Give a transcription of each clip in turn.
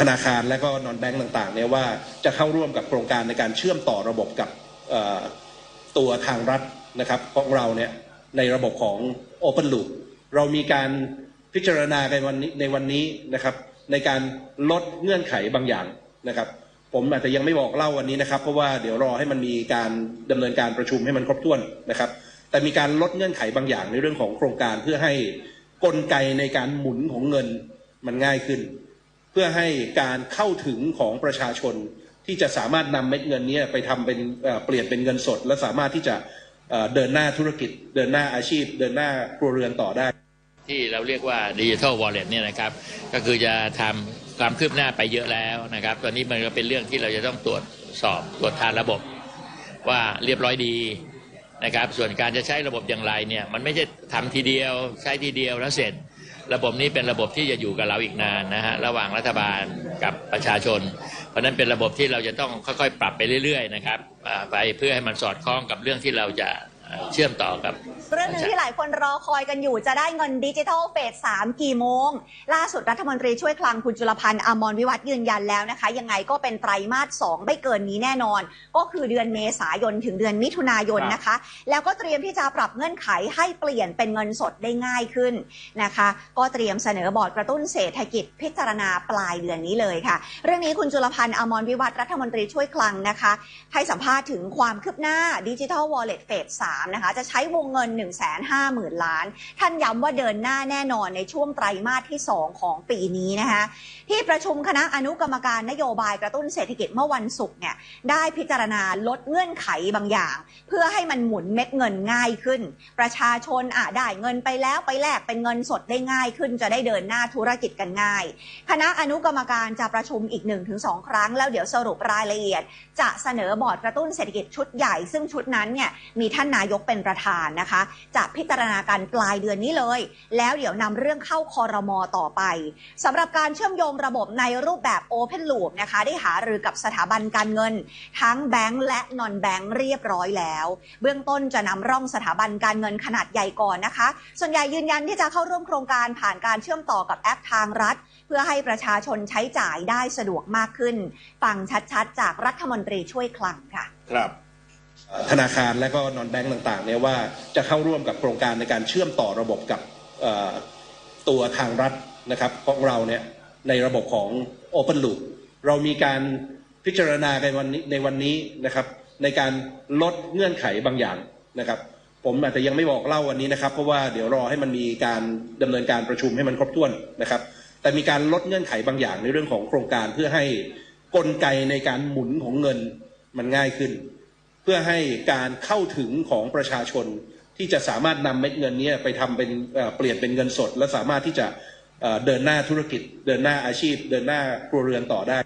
ธนาคารและก็นอนแบงก์ต่างๆเนี่ยว่าจะเข้าร่วมกับโครงการในการเชื่อมต่อระบบกับตัวทางรัฐนะครับของเราเนี่ยในระบบของ Open Loop เรามีการพิจารณาในวันนี้ในวันนี้นะครับ ในการลดเงื่อนไขบางอย่างนะครับ ผมอาจจะยังไม่บอกเล่าวันนี้นะครับ เพราะว่าเดี๋ยวรอให้มันมีการดำเนินการประชุมให้มันครบถ้วนนะครับ แต่มีการลดเงื่อนไขบางอย่างในเรื่องของโครงการเพื่อให้กลไกในการหมุนของเงินมันง่ายขึ้น เพื่อให้การเข้าถึงของประชาชนที่จะสามารถนำเม็ดเงินนี้ไปทำเป็นเปลี่ยนเป็นเงินสด และสามารถที่จะเอ่อเดินหน้าธุรกิจ เดินหน้าอาชีพ เดินหน้าครัวเรือนต่อได้ ที่เราเรียกว่าดิจิทัลวอลเล็ตเนี่ยนะครับก็คือจะทำความคืบหน้าไปเยอะแล้วนะครับ ตอนนี้มันก็เป็นเรื่องที่เราจะต้องตรวจสอบตรวจทานระบบว่าเรียบร้อยดีนะครับ ส่วนการจะใช้ระบบอย่างไรเนี่ยมันไม่ใช่ทำทีเดียวใช้ทีเดียวแล้วเสร็จ ระบบนี้เป็นระบบที่จะอยู่กับเราอีกนานนะฮะระหว่างรัฐบาลกับประชาชน เพราะนั้นเป็นระบบที่เราจะต้องค่อยๆ ปรับไปเรื่อยๆนะครับไปเพื่อให้มันสอดคล้องกับเรื่องที่เราจะเชื่อมต่อกับ เรื่องหนึ่งที่หลายคนรอคอยกันอยู่จะได้เงินดิจิทัลเฟสสามกี่โมง ล่าสุดรัฐมนตรีช่วยคลังคุณจุลพันธ์อมรวิวัฒน์ยืนยันแล้วนะคะ ยังไงก็เป็นไตรมาสสองไม่เกินนี้แน่นอน ก็คือเดือนเมษายนถึงเดือนมิถุนายนนะคะ แล้วก็เตรียมที่จะปรับเงื่อนไขให้เปลี่ยนเป็นเงินสดได้ง่ายขึ้นนะคะ ก็เตรียมเสนอบอร์ดกระตุ้นเศรษฐกิจพิจารณาปลายเดือนนี้เลยค่ะ เรื่องนี้คุณจุลพันธ์อมรวิวัฒน์รัฐมนตรีช่วยคลังนะคะ ให้สัมภาษณ์ถึงความคืบหน้าดิจิทัลวอลเล็ตเฟส3นะคะจะใช้วงเงิน1 5 0 0 0 0 ล้าน ท่านย้ำว่าเดินหน้าแน่นอนในช่วงไตรมาสที่ 2 ของปีนี้นะคะที่ประชุมคณะอนุกรรมการนโยบายกระตุ้นเศรษฐกิจเมื่อวันศุกร์เนี่ยได้พิจารณาลดเงื่อนไขบางอย่าง เพื่อให้มันหมุนเม็ดเงินง่ายขึ้น ประชาชนอะได้เงินไปแล้วไปแลกเป็นเงินสดได้ง่ายขึ้น จะได้เดินหน้าธุรกิจกันง่าย คณะอนุกรรมการจะประชุมอีก 1-2 ครั้ง แล้วเดี๋ยวสรุปรายละเอียด จะเสนอบอร์ดกระตุ้นเศรษฐกิจชุดใหญ่ ซึ่งชุดนั้นเนี่ยมีท่านนายกเป็นประธานนะคะจะพิจารณาการปลายเดือนนี้เลย แล้วเดี๋ยวนำเรื่องเข้าคอรมอต่อไปสำหรับการเชื่อมโยงระบบในรูปแบบ Open Loop นะคะ ได้หารือกับสถาบันการเงิน ทั้งแบงก์และนอนแบงก์เรียบร้อยแล้ว เบื้องต้นจะนำร่องสถาบันการเงินขนาดใหญ่ก่อนนะคะ ส่วนใหญ่ยืนยันที่จะเข้าร่วมโครงการผ่านการเชื่อมต่อกับแอปทางรัฐ เพื่อให้ประชาชนใช้จ่ายได้สะดวกมากขึ้น ฟังชัดๆ จากรัฐมนตรีช่วยคลังค่ะ ครับ ธนาคารและก็นอนแบงก์ต่างๆเนี่ยว่าจะเข้าร่วมกับโครงการในการเชื่อมต่อระบบกับตัวทางรัฐนะครับของเราเนี่ยในระบบของ Open Loop เรามีการพิจารณาในวันนี้ในวันนี้นะครับ ในการลดเงื่อนไขบางอย่างนะครับ ผมอาจจะยังไม่บอกเล่าวันนี้นะครับ เพราะว่าเดี๋ยวรอให้มันมีการดำเนินการประชุมให้มันครบถ้วนนะครับ แต่มีการลดเงื่อนไขบางอย่างในเรื่องของโครงการเพื่อให้กลไกในการหมุนของเงินมันง่ายขึ้น เพื่อให้การเข้าถึงของประชาชนที่จะสามารถนำเม็ดเงินนี้ไปทำเป็นเปลี่ยนเป็นเงินสด และสามารถที่จะเดินหน้าธุรกิจ เดินหน้าอาชีพ เดินหน้าครัวเรือนต่อได้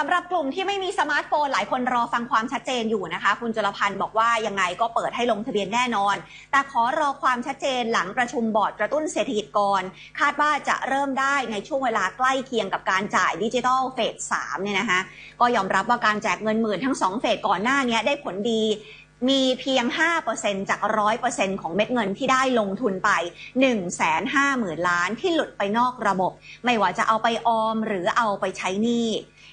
สำหรับกลุ่มที่ไม่มีสมาร์ทโฟนหลายคนรอฟังความชัดเจนอยู่นะคะ คุณจุลพันธ์บอกว่ายังไงก็เปิดให้ลงทะเบียนแน่นอน แต่ขอรอความชัดเจนหลังประชุมบอร์ดกระตุ้นเศรษฐกิจก่อนคาดว่าจะเริ่มได้ในช่วงเวลาใกล้เคียงกับการจ่ายดิจิทัลเฟส3เนี่ยนะคะก็ยอมรับว่าการแจกเงินหมื่นทั้ง2เฟสก่อนหน้านี้ได้ผลดีมีเพียง 5%จาก 100%ของเม็ดเงินที่ได้ลงทุนไป 150,000 ล้านที่หลุดไปนอกระบบ ไม่ว่าจะเอาไปออมหรือเอาไปใช้หนี้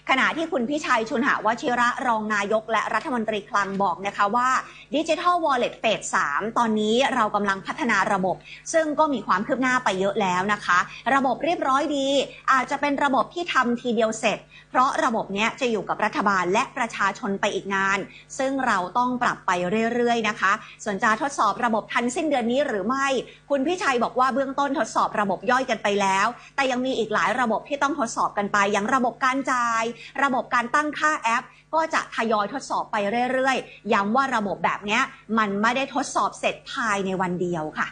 ขณะที่คุณพิชัยชุนหาวชิระรองนายกและรัฐมนตรีคลังบอกนะคะว่าดิจิทัลวอลเล็ตเฟส3ตอนนี้เรากำลังพัฒนาระบบ ซึ่งก็มีความคืบหน้าไปเยอะแล้วนะคะ ระบบเรียบร้อยดี อาจจะเป็นระบบที่ทำทีเดียวเสร็จ เพราะระบบเนี้ยจะอยู่กับรัฐบาลและประชาชนไปอีกนาน ซึ่งเราต้องปรับไปเรื่อยๆนะคะ ส่วนจะทดสอบระบบทันสิ้นเดือนนี้หรือไม่ คุณพิชัยบอกว่าเบื้องต้นทดสอบระบบย่อยกันไปแล้ว แต่ยังมีอีกหลายระบบที่ต้องทดสอบกันไปอย่างระบบการจ่ายระบบการตั้งค่าแอป ก็จะทยอยทดสอบไปเรื่อยๆ ย้ำว่าระบบแบบนี้มันไม่ได้ทดสอบเสร็จภายในวันเดียวค่ะ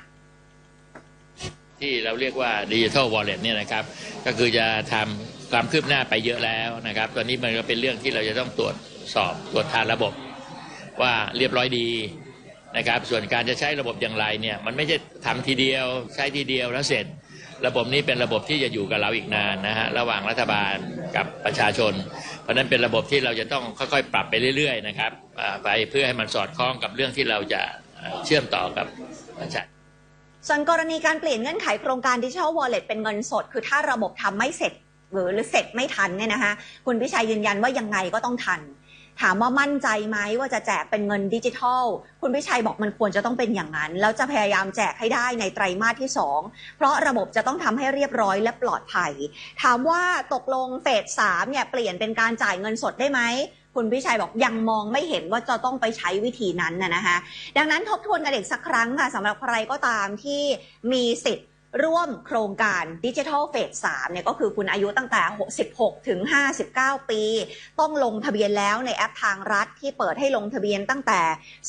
ที่เราเรียกว่าดิจิทัลวอลเล็ตเนี่ยนะครับก็คือจะทำความคืบหน้าไปเยอะแล้วนะครับ ตอนนี้มันก็เป็นเรื่องที่เราจะต้องตรวจสอบตรวจทานระบบ ว่าเรียบร้อยดีนะครับ ส่วนการจะใช้ระบบอย่างไรเนี่ยมันไม่ใช่ทำทีเดียวใช้ทีเดียวแล้วเสร็จ ระบบนี้เป็นระบบที่จะอยู่กับเราอีกนานนะฮะระหว่างรัฐบาลกับประชาชน เพราะนั้นเป็นระบบที่เราจะต้องค่อยๆ ปรับไปเรื่อยๆนะครับไปเพื่อให้มันสอดคล้องกับเรื่องที่เราจะเชื่อมต่อกับประชาชนส่วนกรณีการเปลี่ยนเงื่อนไขโครงการดิจิทัลวอลเล็ตเป็นเงินสด คือถ้าระบบทำไม่เสร็จหรือหรือเสร็จไม่ทันเนี่ยนะคะคุณพิชัยยืนยันว่ายังไงก็ต้องทัน ถามว่ามั่นใจไหมว่าจะแจกเป็นเงินดิจิทัล คุณพิชัยบอกมันควรจะต้องเป็นอย่างนั้น แล้วจะพยายามแจกให้ได้ในไตรมาสที่ 2 เพราะระบบจะต้องทำให้เรียบร้อยและปลอดภัย ถามว่าตกลงเฟสสามเนี่ยเปลี่ยนเป็นการจ่ายเงินสดได้ไหมคุณพิชัยบอกยังมองไม่เห็นว่าจะต้องไปใช้วิธีนั้นนะนะคะดังนั้นทบทวนกันอีกสักครั้งค่ะสำหรับใครก็ตามที่มีสิทธิ์ ร่วมโครงการดิจิทัลเฟส3เนี่ยก็คือคุณอายุตั้งแต่ 16 ถึง 59 ปี ต้องลงทะเบียนแล้วในแอปทางรัฐที่เปิดให้ลงทะเบียนตั้งแต่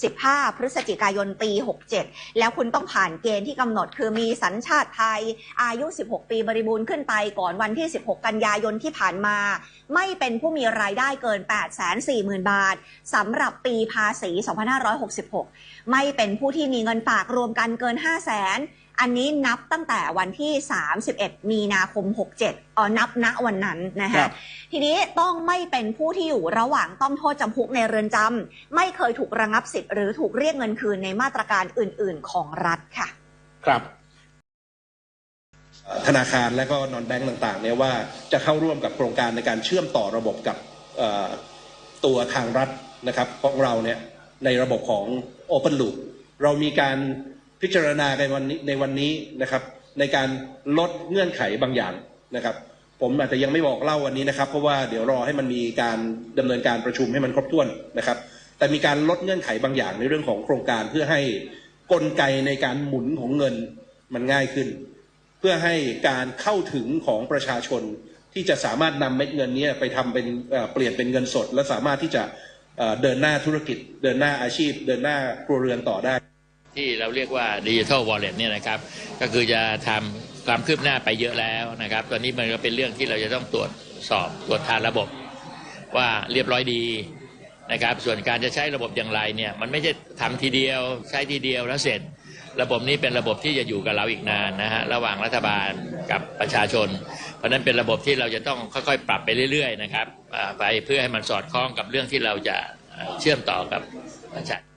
15 พฤศจิกายนปี 67 แล้วคุณต้องผ่านเกณฑ์ที่กำหนดคือมีสัญชาติไทย อายุ 16 ปีบริบูรณ์ขึ้นไปก่อนวันที่ 16 กันยายนที่ผ่านมา ไม่เป็นผู้มีรายได้เกิน 840,000 บาทสำหรับปีภาษี 2566 ไม่เป็นผู้ที่มีเงินฝากรวมกันเกิน 5 0 0 0 0 อันนี้นับตั้งแต่วันที่ 31 มีนาคม 67อ๋อนับณวันนั้นนะครัคะบทีนี้ต้องไม่เป็นผู้ที่อยู่ระหว่างต้องโทษจำคุกในเรือนจำไม่เคยถูกระงับสิทธิ์หรือถูกเรียกเงินคืนในมาตรการอื่น ๆ ของรัฐค่ะ ครับ ธนาคารและก็นอนแบงก์ต่างๆเนี่ยว่าจะเข้าร่วมกับโครงการในการเชื่อมต่อระบบกับเอ่อตัวทางรัฐนะครับของเราเนี่ยในระบบของ Open Loop เรามีการ พิจารณาในวันนี้ในวันนี้นะครับ ในการลดเงื่อนไขบางอย่างนะครับ ผมอาจจะยังไม่บอกเล่าวันนี้นะครับ เพราะว่าเดี๋ยวรอให้มันมีการดำเนินการประชุมให้มันครบถ้วนนะครับ แต่มีการลดเงื่อนไขบางอย่างในเรื่องของโครงการเพื่อให้กลไกในการหมุนของเงินมันง่ายขึ้น เพื่อให้การเข้าถึงของประชาชนที่จะสามารถนำเม็ดเงินนี้ไปทำเป็นเปลี่ยนเป็นเงินสด และสามารถที่จะเอ่อเดินหน้าธุรกิจ เดินหน้าอาชีพ เดินหน้าครัวเรือนต่อได้ ที่เราเรียกว่าดิจิทัลวอลเล็ตเนี่ยนะครับ ก็คือจะทำความคืบหน้าไปเยอะแล้วนะครับ ตอนนี้มันก็เป็นเรื่องที่เราจะต้องตรวจสอบตรวจทานระบบ ว่าเรียบร้อยดีนะครับ ส่วนการจะใช้ระบบอย่างไรเนี่ยมันไม่ใช่ทำทีเดียวใช้ทีเดียวแล้วเสร็จ ระบบนี้เป็นระบบที่จะอยู่กับเราอีกนานนะฮะระหว่างรัฐบาลกับประชาชน เพราะนั้นเป็นระบบที่เราจะต้องค่อยๆ ปรับไปเรื่อย ๆ นะครับไปเพื่อให้มันสอดคล้องกับเรื่องที่เราจะเอ่อเชื่อมต่อกับประชาชน